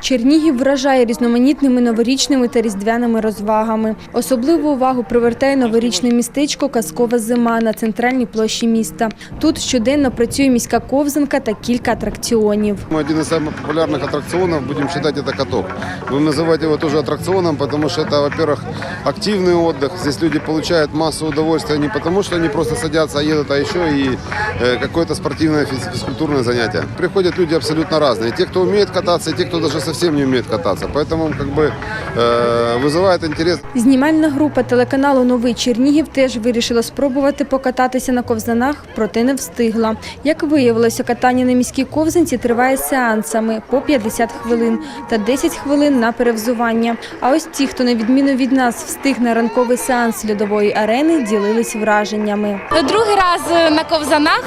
Чернігів вражає різноманітними новорічними та різдвяними розвагами. Особливу увагу привертає новорічне містечко Казкова зима на центральній площі міста. Тут щоденно працює міська ковзанка та кілька атракціонів. Один из самых популярных аттракционов, будем считать, это каток. Будем называть его тоже аттракционом, потому что это, во-первых, активный отдых. Здесь люди получают массу удовольствия не потому, что они просто садятся, а едут, а еще и э, какое-то спортивное физ- физкультурное занятие. Приходят люди абсолютно разные. Те, кто умеет кататься, и те, кто даже совсем не умеет кататься. Поэтому как бы э, вызывает интерес Знімальна група телеканалу Новий Чернігів теж вирішила спробувати покататися на ковзанах, проте не встигла. Як виявилося, катання на міській ковзанці триває сеансами по 50 хвилин та 10 хвилин на перевзування. А ось ті, хто на відміну від нас встиг на ранковий сеанс льодової арени, ділились враженнями. Другий раз е, на ковзанах,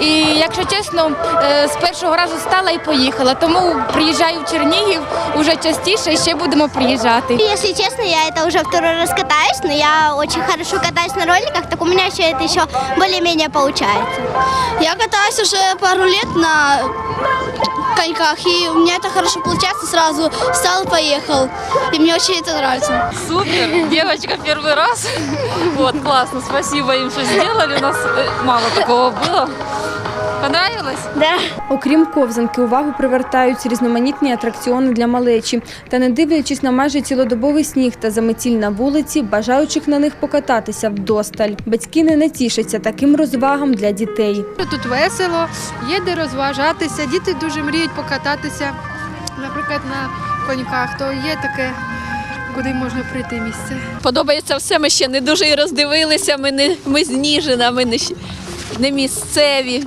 і якщо чесно, е, з першого разу стала і поїхала. Тому приїжджаю в Чернігів уже частіше і ще будемо приїжджати. Если честно, я это уже второй раз катаюсь, но я очень хорошо катаюсь на роликах, так у меня еще это еще более-менее получается. Я катаюсь уже пару лет на коньках, и у меня это хорошо получается сразу. Встал и поехал. И мне очень это нравится. Супер, девочка первый раз. Вот, классно, спасибо им, что сделали. У нас э, мало такого было. Понравилось? Да. Окрім ковзанки, увагу привертають різноманітні атракціони для малечі. Та не дивлячись на майже цілодобовий сніг та заметіль на вулиці, бажаючих на них покататися вдосталь. Батьки не натішаться таким розвагам для дітей. Тут весело, є де розважатися. Діти дуже мріють покататися, наприклад, на коньках, то є таке, куди можна прийти місце. Подобається все, ми ще не дуже і роздивилися, ми не ми з Ніжина, ми не, не місцеві.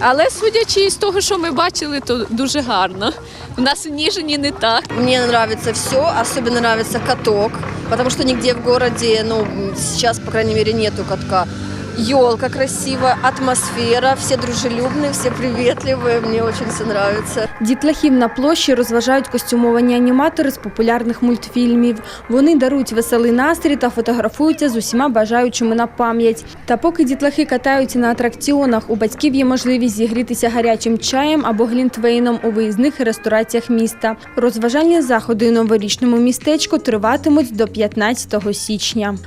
Але судячи з того, що ми бачили, то дуже гарно. У нас в не так. Мені подобається все, особливо подобається каток, тому що нігде в місті, ну, зараз, по крайней мере, нету катка. Елка красивая, атмосфера, все дружелюбные, все приветливые, мне очень все нравится. Дітлахів на площі розважають костюмовані аніматори з популярних мультфільмів. Вони дарують веселий настрій та фотографуються з усіма бажаючими на пам'ять. Та поки дітлахи катаються на атракціонах, у батьків є можливість зігрітися гарячим чаєм або глінтвейном у виїзних рестораціях міста. Розважальні заходи у новорічному містечку триватимуть до 15 січня.